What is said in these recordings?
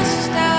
está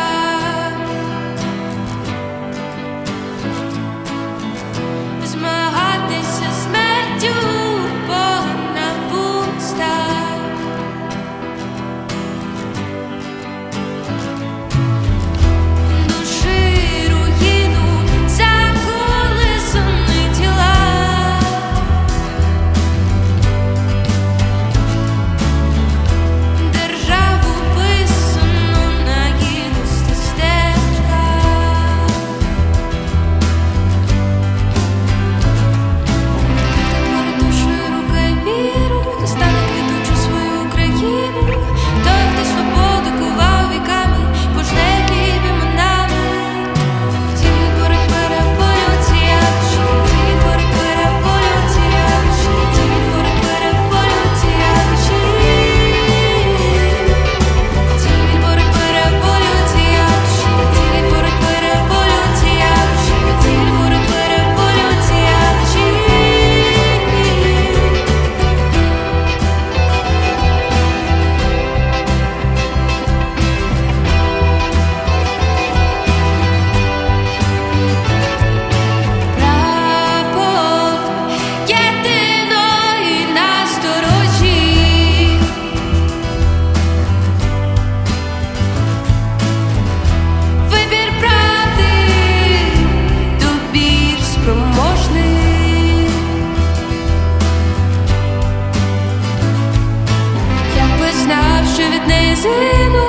dizendo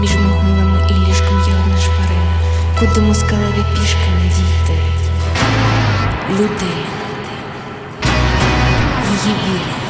між могилами і ліжком є одна шпарина, куди москалеві пішки не дійти. Людина, її віра.